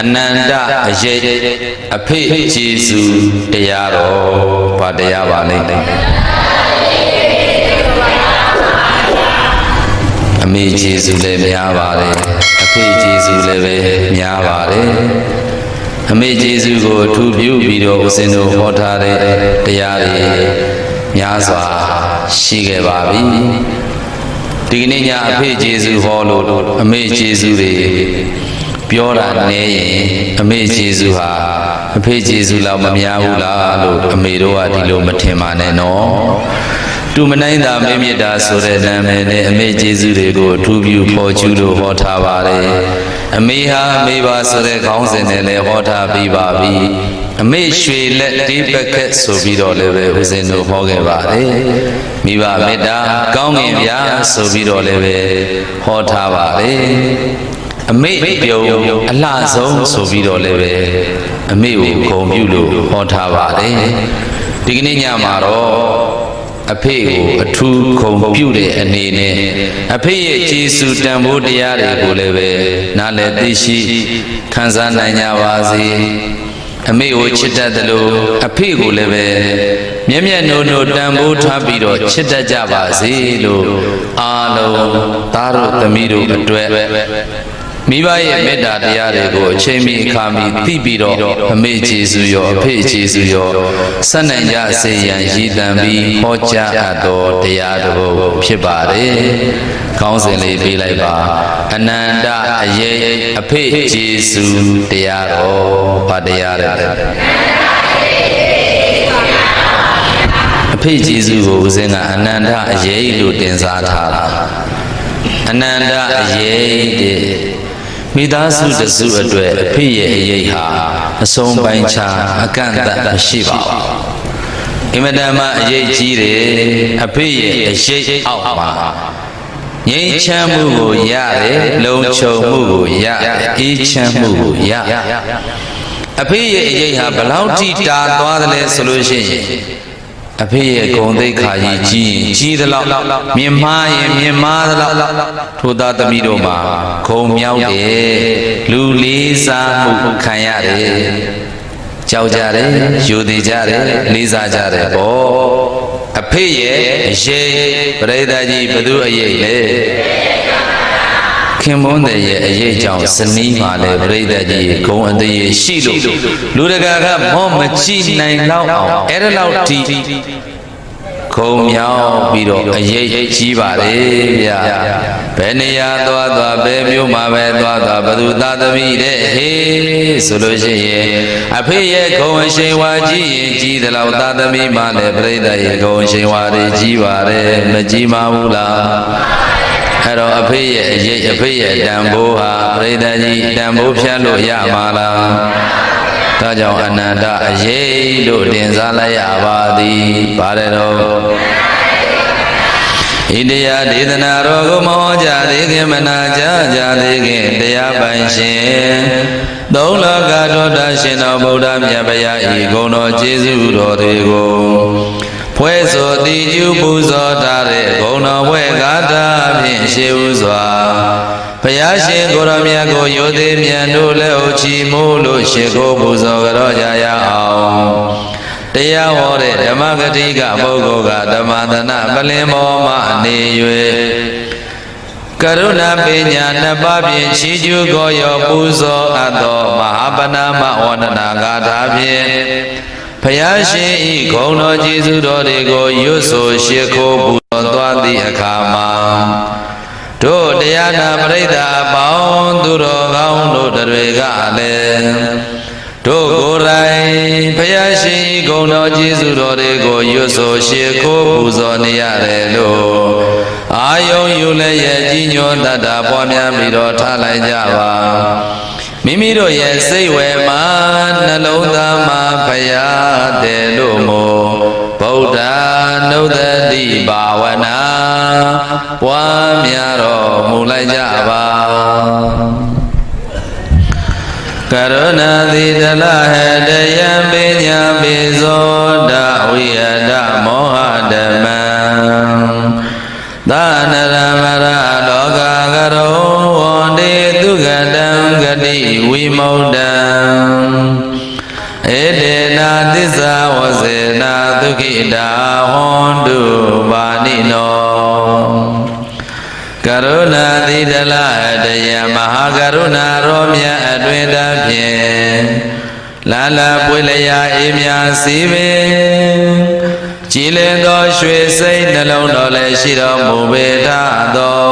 အနန္တအရေးအဖေကျေစုတရားတော်ဘာတရားပါလိမ့်အမေကျေစုလည်းများပါတယ်အဖေကျေစုလည်းပဲများပါတယ်အမေကျေစုကိုအထူးပြုပြီးတော့ဦးဇင်းတို့ဟောထားတဲ့တရားတွေများစွာရှိခဲ့ပါပြီဒီကနေ့ညအဖေကျေစုဟောလို့အမေကျေစုတွေ ပြောတာနဲရင်အမေကျေစုဟာအဖေကျေစုလောက်မများဘူးလားလို့အမေတို့ကဒီလိုမထင်ပါနဲ့နော်တူမနိုင်တာမေမြတ်တာဆိုတဲ့နာမည်နဲ့အမေကျေးဇူးတွေကိုအထူးပြုဖော်ကျူးလို့ဟောထားပါတယ်။အမေဟာအမေပါဆိုတဲ့ခေါင်းစဉ်နဲ့လည်းဟောထားပြီးပါပြီ။အမေရွှေလက်တေးပကက်ဆိုပြီးတော့လည်းပဲဦးဇင်းတို့ဟောခဲ့ပါတယ်။မိဘမေတ္တာကောင်းငင်ဗျာဆိုပြီးတော့လည်းပဲဟောထားပါတယ်။ အမေပြုံအလှဆုံးဆိုပြီးတော့လည်းပဲအမေကိုဂုဏ်ပြုလို့ဟောထားပါတယ်။ဒီကနေ့ညမှာတော့အဖေကိုအထူးခုံပြုတဲ့အနေနဲ့အဖေရဲ့ကျေးဇူးတန်ဖိုးတရားတွေကိုလည်းပဲနားလည်သိရှိခံစားနိုင်ကြပါစေအမေကိုချစ်တတ်တယ်လို့အဖေကိုလည်းပဲမျက်မျက်နှိုးနှိုးတန်ဖိုးထားပြီးတော့ချစ်တတ်ကြပါစေလို့အားလုံးသားတို့သမီးတို့အတွက် မိဘရဲ့မေတ္တာတရားတွေကိုအချိန်မီအခါမီသိပြီးတော့အမေကျေးဇူးရောအဖေကျေးဇူးရောဆက်နိုင်ကြစေရန်ရည်တံပြီးဟောကြားအပ်တော်တရားတော်ဖြစ်ပါတယ်။ကောင်းစဉ်လေးပေးလိုက်ပါအနန္တအရေးအဖေကျေးဇူးတရားတော်ဘာတရားလဲအဖေကျေးဇူးကိုဦးဇင်းကအနန္တအရေးလို့တင်စားထားတာအနန္တအရေးတဲ့ မိသားစုတစုအတွက်အဖေရဲ့အရေးဟာအဆုံးပိုင်းခြားအကန့်အသတ်မရှိပါဘူးအင်မတန်မှအရေးကြီးတယ်အဖေရဲ့အရေးအောက်မှာငြိမ်းချမ်းမှုကိုရတယ်လုံခြုံမှုကိုရတယ်အေးချမ်းမှုကိုရအဖေရဲ့အရေးဟာဘလောက်ထိတာသွားတယ်လဲဆိုလို့ရှိရင် အဖေရဲ့ဂုံသိက္ခာကြီးကြီးရင်ကြီးသလောက်မြင်မာရင်မြင်မာသလောက်ထိုသားသမီးတို့မှာဂုံမြောက်တယ်လူလေးစားမှုခံရတယ်ကြောက်ကြတယ်ယူသေးကြတယ်လေးစားကြတယ်ပေါ့အဖေရဲ့အရေးပရိသတ်ကြီးဘသူအရေးလဲ ခင်မွန်းတဲ့ရဲ့အရေးကြောင့်ဇနီးမှာလည်းပရိသတ်ကြီးဂုံအသေးရှိလို့လူတကာကမောမကြည့်နိုင်တော့အောင်အဲ့ဒါလောက်ထိခုံမြောက်ပြီးတော့အရေးကြီးပါလေဗျာဘယ်နေရာသွားသွားဘယ်မြို့မှာပဲသွားသွားဘသူသားသမီးတဲ့ဟေးဆိုလို့ရှိရင်အဖေရဲ့ခုံအရှိန်ဝါကြီးရင်ကြီးတယ်လို့သားသမီးမှလည်းပြိဿရဲ့ခုံအရှိန်ဝါတွေကြီးပါတယ်မကြီးမဘူးလား အဲ့တော့အဖေရဲ့အရေးအဖေရဲ့တန်ဖိုးဟာပြိဿကြီးတန်ဖိုးဖြတ်လို့ရမှာလားဒါကြောင့်အနန္တအရေးလို့တင်စားလိုက်ရပါသည်ပါတယ်တော့ဣတရားဒေသနာတော်ကိုမဟောကြားသေးခင်မနာကြားကြသေးခင်တရားပိုင်ရှင်သုံးလောကတော်တာရှင်တော်ဗုဒ္ဓမြတ်ဗျာဤဂုဏ်တော်ကျေးဇူးတော်တွေကိုဖွဲဆိုတိကျူပူဇော်ထားတဲ့ဂုဏ်တော်ဘွဲ့ကာတာဖြင့် ရှေးဥစွာဘုရားရှင်ကိုရမြတ်ကိုယောသေးမြတ်တို့လည်းဥချီမိုးလို့ရှေကိုပူဇော်ကြရကြရအောင်တရားဟောတဲ့ဓမ္မဂတိကပုဂ္ဂိုလ်ကဓမ္မသနပလင်မောမှနေ၍ကရုဏာပညာနှစ်ပါးဖြင့်ချီးကျူးကိုရောပူဇော်အပ်သောမဟာပဏာမဝန္ဒနာဂါထာဖြင့်ဘုရားရှင်ဤဂုဏ်တော်ကျေးဇူးတော်တွေကိုရွတ်ဆိုရှ िख ိုးပူဇော်သွားသည့်အခါမှာ တို့တရားနာပရိသတ်အပေါင်းသူတော်ကောင်းတို့တွေကလည်းတို့ကိုယ်တိုင်ဘုရားရှင်ဤဂုဏ်တော်ကျေးဇူးတော်တွေကိုရွတ်ဆိုရှ िख ိုးပူဇော်နေရတယ်လို့အာယုံယူလည်းရဲ့ကြီးညိုတတ်တာပွားများပြီးတော့ထားလိုက်ကြပါမိမိတို့ရဲ့စိတ်ဝယ်မှာနှလုံးသားမှာဖရာတယ်လို့မို့ ဗုဒ္ဓနုဒတိဘာဝနာပွားများတော်မူလိုက်ကြပါကရုဏာသီတလဟတယံပညာပိဇောဒဝိယဒမောဟဓမ္မံသာနရမရလောကကရောဝန္တေသူကတံဂတိဝ ဝိမု ddံ ဧတေနာသစ္စာဝစေ နာဒုက္ခိတာဟွန်တုပါဏိနောကရုဏာတိတလတယမဟာကရုဏာရောမြတ်အတွင်တဖြင့်လာလာပွေလျာအေးမြစီပင်ကြည်လင်သောရွှေစိတ်နှလုံးတော်လည်းရှိတော်မူပေထသော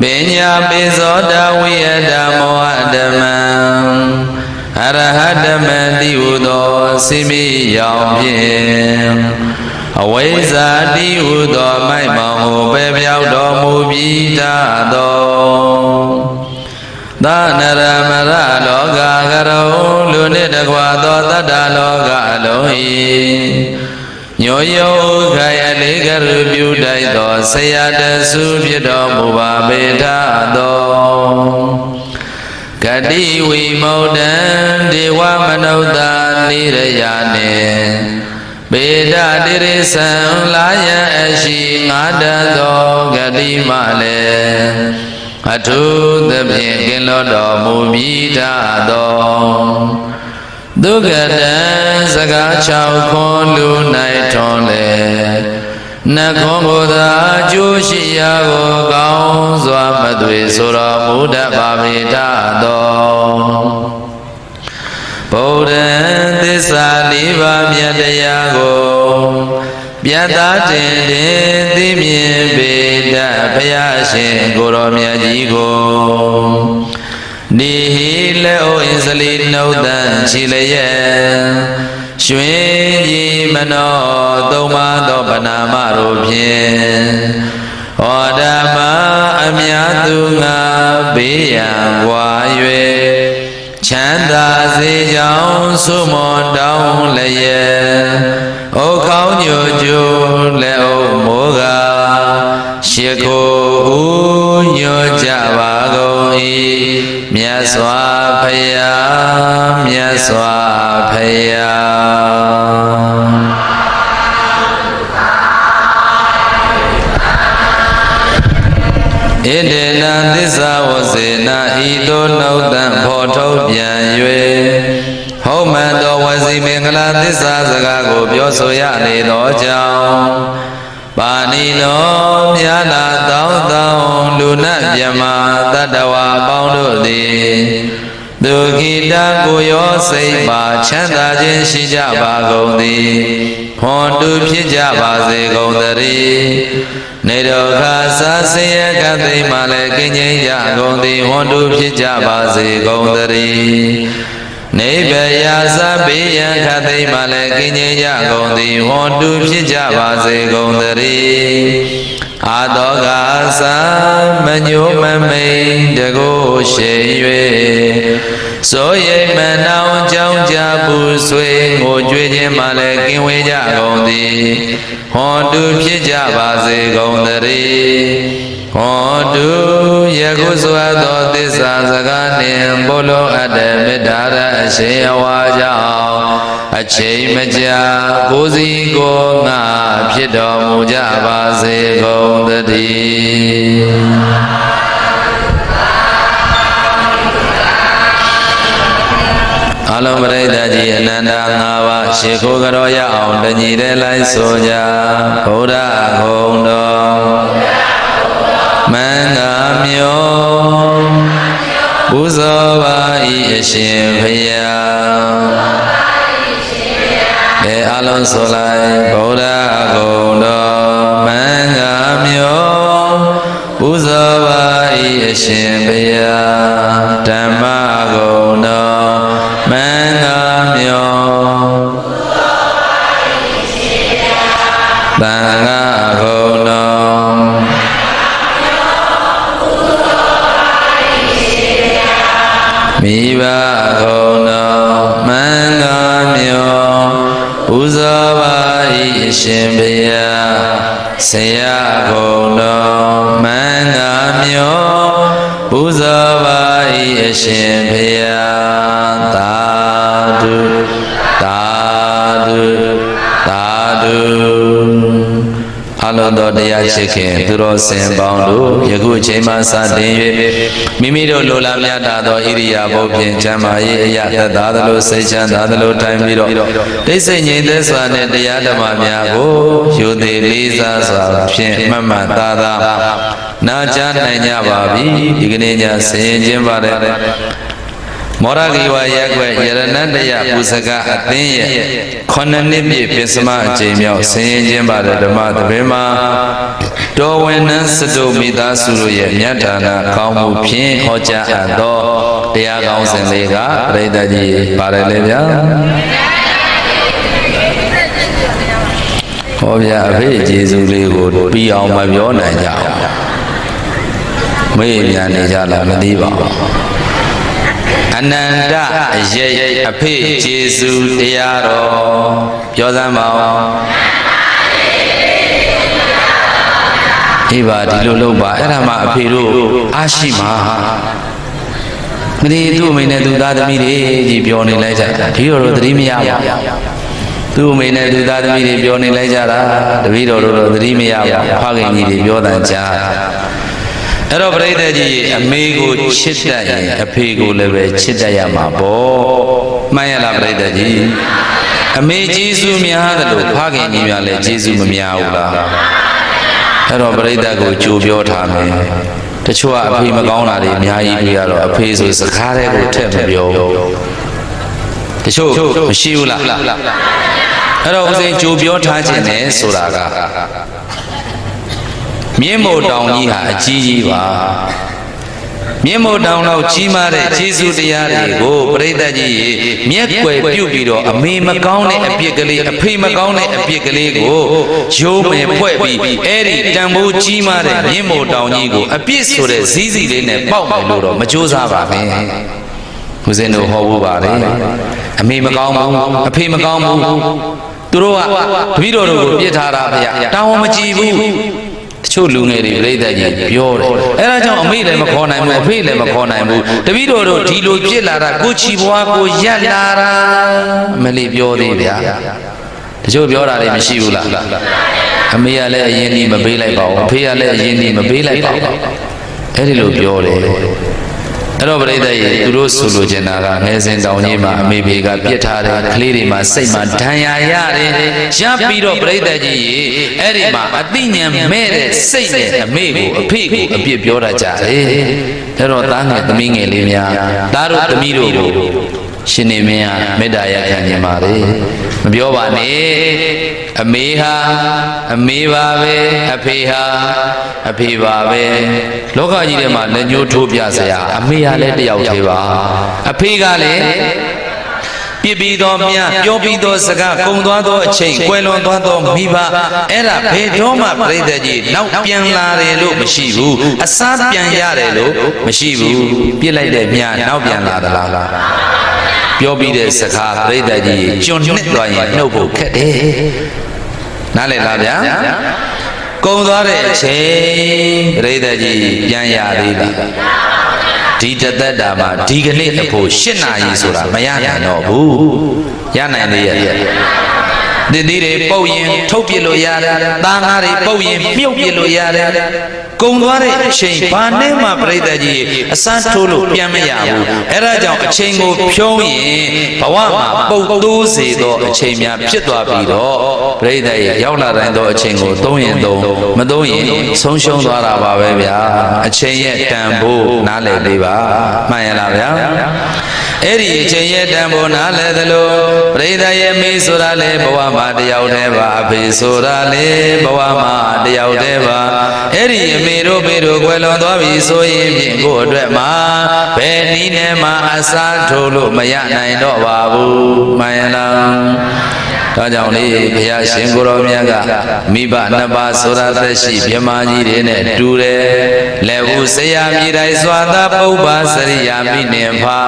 ပညာပိဇောတဝိယတမောဟဓမ္မံအရဟတမတိဟုသော စိမိရောင်ဖြင့်အဝိဇ္ဇာတိဟုသောမိုက်မောင်ကိုပဲပြောက်တော်မူပြီးတသောသာနရမရလောကကရုလူနှင့်တကွာသောတတ္တလောကအလုံး၏ညောယောခိုင်အလေးကရုပြုတိုက်သောဆရာတဆုဖြစ်တော်မူပါပေထသောဂ တိဝိမု dd ံဒေဝမနုဿာနိရယနေပေဒတိရိသံလာယအရှိငါတတ်သောဂတိမလည်းအထုသဖြင့်ကင်လောတော်မူပြီးထသောဒုက္ကတံစကား၆ခွန်လူ၌ထွန်လေ နှခွန်ကိုယ်သာအကျိုးရှိရာကိုကောင်းစွာမသွေဆိုတော်မူတတ်ပါပေတတ်သောဗုဒ္ဓံသစ္စာလေးပါးမြတ်တရားကိုပြတ်သားတင်တင်သိမြင်ပေတတ်ဘုရားရှင်ကိုယ်တော်မြတ်ကြီးကိုဒီဟိလက်အိုအင်္စလီနှုတ်တန်ချီလျက် ရွှင်ကြီးမနောသုံးပါးသောဗနာမတို့ဖြင့်ဟောဓမ္မအမြတ်သူငါဘေးရန်ဝါ၍ချမ်းသာစေကြောင်းဆုမွန်တောင်းလျက်ဩကောင်းညိုကျိုးလက်အုပ်မိုးကရှိခိုးဦးညွတ်ကြပါကုန်၏မြတ်စွာဘုရားမြတ်စွာဘုရား ဤသို့နှုတ်တံဖော်ထုတ်ပြန်၍ဟောမှန်သောဝစီမင်္ဂလာသစ္စာစကားကိုပြောဆိုရလေသောကြောင့်ပါဏိနောမြာလာတောင်းတောင်းလူနတ်မြမတတ္တဝါအပေါင်းတို့သည်ဒုက္ခိတကိုရောစိတ်ပါချမ်းသာခြင်းရှိကြပါကုန်သည်ဟွန်တုဖြစ်ကြပါစေကုန်သတည်း နေတော်ခါသာဆင်းရဲကသိမ်းမှလည်းကင်းကျင်းကြကုန်သည်ဟွန်တုဖြစ်ကြပါစေကုန်သတည်းနေဘယာသဘေးရန်ခသိမ်းမှလည်းကင်းကျင်းကြကုန်သည်ဟွန်တုဖြစ်ကြပါစေကုန်သတည်းအာတောကသာမညိုမမိန်တကိုရှိ၍စိုးရိမ်မနှောင် ကြောင်းကြပူဆွေးငိုကြွေးခြင်းမှလည်းကင်းဝေးကြကုန်သည်ဟွန်တုဖြစ်ကြပါစေကုန်သတည်းဟောတုယခုစွာသောသစ္စာစကားနှင့်ဘုလိုအပ်တဲ့မေတ္တာရအရှင်အဝါကြောင့်အချိန်မကြာကိုယ်စီကိုယ်ငါဖြစ်တော်မူကြပါစေကုန်သတည်း လုံးပရိသတ်ကြီးအနန္တ၅ပါးရှ िख ိုးကြောရအောင်တညီတဲ့လိုက်ဆိုကြဘုရားခုံတော်မင်္ဂမျောပူဇော်ပါ၏အရှင်ဖယားအဲအလုံးဆိုလိုက်ဗုဒ္ပူဇော်ပါ၏အရှင်ဘုရားဆရာဂုံတော်မင်္ဂမျောပူဇော်ပါ၏အရှင် လုံးသောတရားချစ်ခင်သူတော်စင်ပေါင်းတို့ယခုအချိန်မှစတင်၍မိမိတို့လိုလားမြတ်တာသောဣရိယာပုဖြင့်ချမ်းမာရေးအရသက်သာသလိုစိတ်ချမ်းသာသလိုထိုင်ပြီးတော့တိတ်ဆိတ်ငြိမ်သက်စွာနဲ့တရားဓမ္မများကိုယူသေးလေးစားစွာဖြင့်မှတ်မှတ်သားသားနာကြားနိုင်ကြပါပြီဒီကနေ့ညဆင်ရင်ခြင်းပါတယ် မောရဂီဝရက်ွက်ယရဏတယပုစကအသင်းရဲ့ခုနှစ်နှစ်ပြည့်ပစ္စမအချိန်မြောက်ဆင်ရင်ခြင်းပါတယ်ဓမ္မသဘင်မှာတော်ဝင်နှန်းစတုမိသားစုတို့ရဲ့မြတ်ဌာနကောင်းမှုဖြင့်ဟောကြားအပ်သောတရားကောင်းစဉ်လေးကပရိသတ်ကြီးပါတယ်လေဗျာဟောဗျာအဖေကျေးဇူးလေးကိုပြီးအောင်မပြောနိုင်ကြအောင်မေ့ပြန်နေကြလားမသိပါဘူး အနန္တအရေးအဖေကျေးဇူးတရားတော်ပြောစမ်းပါဦးအေးပါဒီလိုလုပ်ပါအဲ့ဒါမှအဖေတို့အားရှိမှာမဒီသူ့အမေနဲ့သူသားသမီးတွေကြီးပြောနေလိုက်ကြဒီလိုတော့သတိမရပါဘူးသူ့အမေနဲ့သူသားသမီးတွေပြောနေလိုက်ကြတာတပည့်တော်တို့တော့သတိမရပါဘူးဖခင်ကြီးတွေပြောတန်ကြား အဲ့တော့ပြိတ္တကြီးအမေကိုချစ်တတ်ရင်အဖေကိုလည်းပဲချစ်တတ်ရမှာပေါ့မှန်ရလားပြိတ္တကြီးအမေကျေးဇူးများတယ်လို့ဖခင်ကြီးများလည်းကျေးဇူးမများဘူးလားအဲ့တော့ပြိတ္တကိုကြိုပြောထားမယ်တချို့ကအဖေမကောင်းတာတွေအများကြီးတွေ့ရတော့အဖေဆိုစကားတွေကိုထည့်မပြောဘူးတချို့မရှိဘူးလားအဲ့တော့ဦးစိန်ကြိုပြောထားခြင်းနဲ့ဆိုတာက မြင်းမို့တောင်ကြီးဟာအကြီးကြီးပါမြင်းမို့တောင်လောက်ကြီးမားတဲ့ကျေးဇူးတရားတွေကိုပြိဿကြီးရေမျက်ွယ်ပြုတ်ပြီးတော့အမေမကောင်းတဲ့အပြစ်ကလေးအဖေမကောင်းတဲ့အပြစ်ကလေးကိုရိုးမယ်ဖွဲ့ပြီးအဲ့ဒီတန်ဖိုးကြီးမားတဲ့မြင်းမို့တောင်ကြီးကိုအပြစ်ဆိုတဲ့ဇီးစီလေးနဲ့ပေါက်မယ်လို့တော့မကြိုးစားပါနဲ့ဦးဇင်းတို့ဟောဖို့ပါတယ်အမေမကောင်းဘူးအဖေမကောင်းဘူးသူတို့ကတပည့်တော်တို့ကိုပြစ်ထားတာဗျာတောင်းမကြည့်ဘူး တချို့လူငယ်တွေပြိဿကြီးပြောတယ်အဲဒါကြောင့်အမေလည်းမခေါ်နိုင်ဘူးအဖေလည်းမခေါ်နိုင်ဘူးတပည့်တော်တို့ဒီလိုပြစ်လာတာကိုချီဘွားကိုရက်လာတာအမလေးပြောသေးဗျာတချို့ပြောတာလည်းမရှိဘူးလားအမေကလည်းအရင်ဒီမပေးလိုက်ပါဘူးအဖေကလည်းအရင်ဒီမပေးလိုက်ပါဘူးအဲ့ဒီလိုပြောတယ် အဲ့တော့ပြိဿရေသူတို့ဆိုလိုချင်တာကငယ်စဉ်တောင်ကြီးမှာအမေဖေကပြစ်ထားတယ်ကလေးတွေမှာစိတ်မှာဒဏ်ရာရတယ်ရပြီးတော့ပြိဿကြီးရေအဲ့ဒီမှာအသိဉာဏ်မဲ့တဲ့စိတ်နဲ့အမေကိုအဖေကိုအပြစ်ပြောတတ်ကြတယ်အဲ့တော့သားငယ်သမီးငယ်လေးများသားတို့သမီးတို့ကို ရှင်နေမင်းကမေတ္တာရခံခြင်းပါလေမပြောပါနဲ့အမေဟာအမေပါပဲအဖေဟာအဖေပါပဲလောကကြီးထဲမှာလက်ညှိုးထိုးပြစရာအမေဟာလည်းတယောက်သေးပါအဖေကလည်းပြစ်ပြီးသောမြပြောပြီးသောစကားကုံသွားသောအချိန်ကွယ်လွန်သွားသောမိဘအဲ့ဒါဘယ်တော့မှပြိတ္တကြီးနောက်ပြန်လာတယ်လို့မရှိဘူးအစားပြန်ရတယ်လို့မရှိဘူးပြစ်လိုက်တဲ့မြနောက်ပြန်လာသလား ပြောပြီးတဲ့စကားပြိတ္တကြီးကျွန်းနှစ်သွားရင်နှုတ်ဖို့ခက်တယ်နားလည်လားဗျာကုံသွားတဲ့အချိန်ပြိတ္တကြီးပြန်ရသေးလားဒီတသက်တာမှာဒီကနေ့အဖို့၈နာရီဆိုတာမရနိုင်တော့ဘူးရနိုင်သေးရဲ့ တင်းသီးတွေပုတ်ရင်ထုတ်ပြလို့ရတယ်သားငါးတွေပုတ်ရင်မြုပ်ပြလို့ရတယ်ကုံသွားတဲ့အချိန်ဘာနဲ့မှပြိတ္တကြီးအစမ်းထိုးလို့ပြန်မရဘူးအဲ့ဒါကြောင့်အချိန်ကိုဖြုံးရင်ဘဝမှာပုတ်သိုးစေသောအချိန်များဖြစ်သွားပြီးတော့ပြိတ္တရဲ့ရောက်လာတိုင်းသောအချိန်ကိုသုံးရင်သုံးမသုံးရင်ဆုံးရှုံးသွားတာပါပဲဗျာအချိန်ရဲ့တန်ဖိုးနားလည်သေးပါမှန်ရလားဗျာ အဲ့ဒီအချိန်ရဲ့တန်ဖိုးနားလဲသလိုပရိသတ်ရဲ့မေးဆိုတာလေဘဝမှာတယောက်တည်းပါအဖေဆိုတာလေဘဝမှာတယောက်တည်းပါအဲ့ဒီအမေတို့ဖေတို့ကွယ်လွန်သွားပြီဆိုရင်ဖြင့်ကိုယ့်အတွက်မှာဘယ်နည်းနဲ့မှအစားထိုးလို့မရနိုင်တော့ပါဘူးမှန်ရလားဒါကြောင့်လေဘုရားရှင်ကိုရောမြတ်ကမိဘနှစ်ပါးဆိုတာသက်ရှိမြမကြီးတွေနဲ့တူတယ်လက်ဦးဆရာမြေတိုင်းစွာသာပုပ္ပါစရိယာမိနေဖာ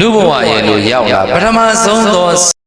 လူဘဝရဲ့လို့ရောက်လာပထမဆုံးသော